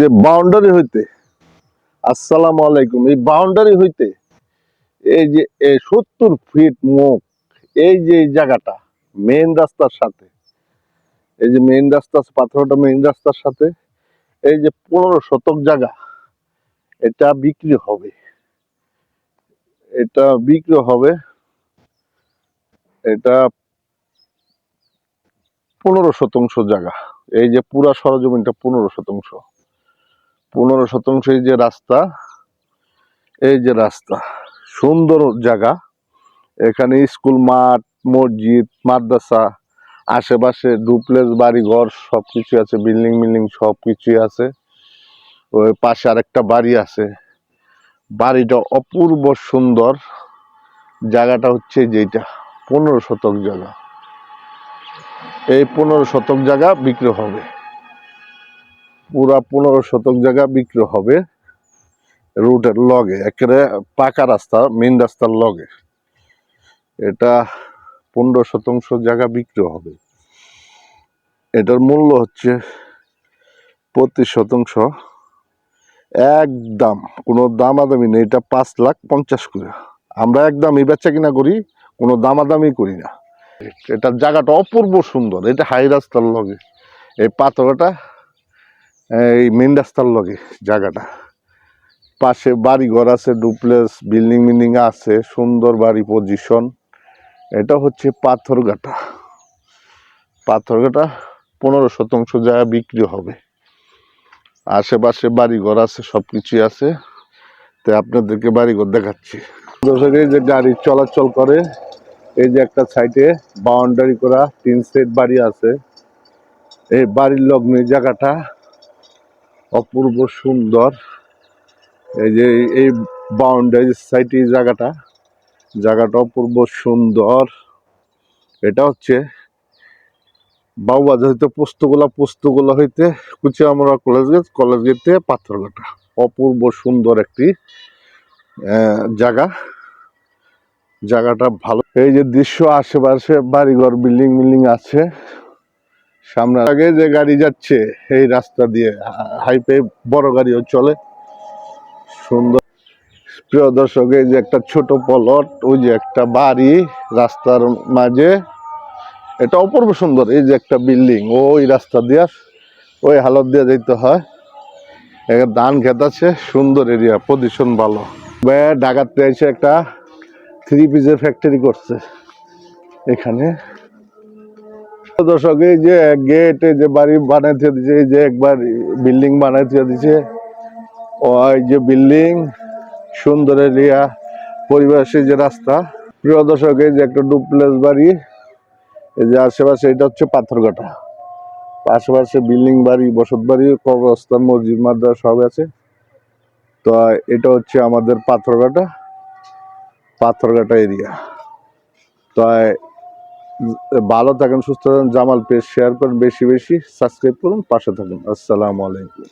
যে বাউন্ডারি হইতে, আসসালামু আলাইকুম, এই বাউন্ডারি হইতে, এই যে সত্তর ফিট মুখ, এই যে জায়গাটা মেইন রাস্তার সাথে, এই যে মেইন রাস্তা, পাথরটা মেইন রাস্তার সাথে, এই যে পনেরো শতক জায়গা, এটা বিক্রি হবে। এটা বিক্রি হবে, এটা পনেরো শতাংশ জায়গা, এই যে পুরা সরজমিনটা পনেরো শতাংশ। পনেরো শতাংশ এই যে রাস্তা, এই যে রাস্তা, সুন্দর জায়গা। এখানে স্কুল, মাঠ, মসজিদ, মাদ্রাসা, আশেপাশে ডুপ্লেক্স বাড়ি ঘর সবকিছু আছে, বিল্ডিং বিল্ডিং সব কিছুই আছে। ওই পাশে আরেকটা বাড়ি আছে। বাড়িটা অপূর্ব সুন্দর। জায়গাটা হচ্ছে যেটা পনেরো শতক জায়গা। এই পনেরো শতক জায়গা বিক্রি হবে। পুরা পনেরো শতক জায়গা বিক্রি হবে। রুটের লগে, একেবারে পাকা রাস্তা মেন রাস্তার লগে। এটা পনেরো শতাংশ জায়গা বিক্রি হবে। এটার মূল্য হচ্ছে প্রতি শতাংশ। একদম, কোনো দামাদামি নেই। এটা পাঁচ লাখ পঞ্চাশ করে। আমরা একদমই বেচা কিনা করি, কোনো দামাদামি করি না। এটার জায়গাটা অপূর্ব সুন্দর। এটা হাই রাস্তার লগে। এই পাথরটা এই মেন রাস্তার লগে জায়গাটা। পাশে বাড়ি ঘর আছে ডুপ্লেস বিল্ডিং বিল্ডিং আছে, সুন্দর বাড়ি পজিশন এটা হচ্ছে পাথরঘাটা। পাথরঘাটা পনেরো শতাংশ জায়গা বিক্রি হবে। আশেপাশে বাড়ি ঘর আছে সব কিছুই আছে। তো আপনাদেরকে বাড়ি ঘর দেখাচ্ছি যে গাড়ি চলাচল করে, এই যে একটা সাইডে বাউন্ডারি করা, তিন সেট বাড়ি আছে। এই বাড়ির লগ্নে জায়গাটা অপূর্ব সুন্দর। এই যে এই- এই বাউন্ডারি সাইডে জায়গাটা জায়গাটা অপূর্ব সুন্দর। এটা হচ্ছে বাবুবাজার হইতে পোস্তগোলা পোস্তগোলা হইতে কুচিয়ামরা কলেজ গেট কলেজ গেটে পাথরঘাটা। অপূর্ব সুন্দর একটি জায়গা। জায়গাটা ভালো। এই যে দৃশ্য, আশেপাশে বাড়িঘর বিল্ডিং বিল্ডিং আছে। সামনে আগে যে গাড়ি যাচ্ছে, এই রাস্তা দিয়ে হাইপে বড় গাড়িও চলে। সুন্দর। প্রিয় দর্শক, এই যে একটা ছোট পলট, ওই যে একটা বাড়ি রাস্তার মাঝে। এটা অপূর্ব সুন্দর, এই যে একটা বিল্ডিং, ওই রাস্তা দিয়ে, ওই হালত দিয়ে যেতে হয়। এখানে ধান খেত আছে, সুন্দর এরিয়া, পজিশন ভালো। ঢাকাতে এসে একটা থ্রি পিসের ফ্যাক্টরি করছে। এখানে দর্শক, এই যে গেট যে বাড়ি বানাইতে দিছে যে একবার বিল্ডিং বানাইতে দিছে। ওই যে বিল্ডিং সুন্দর এরিয়া, পরিবেশে যে রাস্তা। প্রিয় দর্শক, এই যে একটা ডুপ্লেস বাড়ি, এই যে আশেপাশে এটা হচ্ছে পাথরঘাটা। আশেপাশে বিল্ডিং বাড়ি, বসত বাড়ি, কবরস্থান, মসজিদ, মাদ্রাসা সব আছে। তো এটা হচ্ছে আমাদের পাথরঘাটা পাথরঘাটা এরিয়া তো ভালো থাকেন, সুস্থ থাকেন, জামাল পেজ শেয়ার করেন, বেশি বেশি সাবস্ক্রাইব করুন, পাশে থাকুন। আসসালামু আলাইকুম।